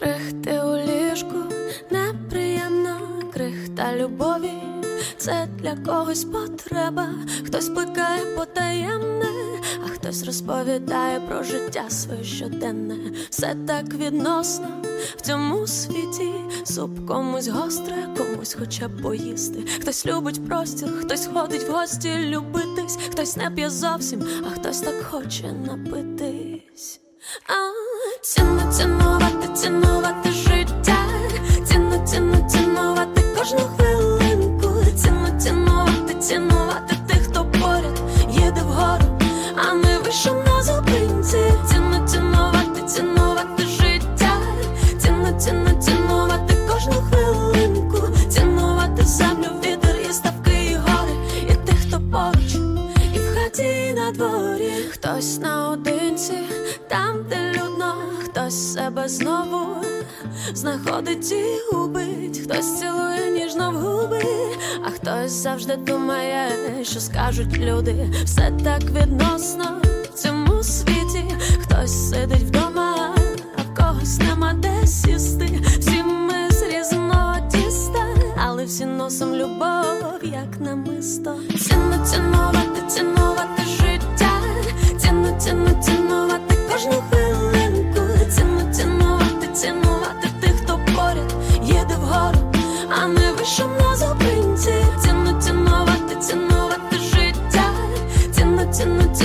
Крихти у ліжку неприємна крихта любові. Це для когось потреба, хтось плекає потаємне, а хтось розповідає про життя своє щоденне. Все так відносно в цьому світі. Суп комусь гостре, комусь хоча б поїсти. Хтось любить простір, хтось ходить в гості любитись, хтось не п'є зовсім, а хтось так хоче напитись. А ціну цінувати, цінувати життя, ціну, ціну, цінувати кожну хвилинку, ціну, цінувати, цінувати тих, хто поряд їде вгору, а не вийшов на зупинці. Ціну, цінувати, цінувати життя, ціну, ціну, цінувати кожну хвилинку, цінувати землю, вітер і ставки, і гори, і тих, хто поруч, і в хаті, і на дворі. Хтось наодинці, там, де людно, себе знову знаходить і губить, хтось цілує ніжно в губи, а хтось завжди думає, що скажуть люди. Все так відносно в цьому світі, хтось сидить вдома, а в когось нема де сісти. Всі ми з різного тіста, але всі носом любов, як намисто. Ціну цінувати, цінувати in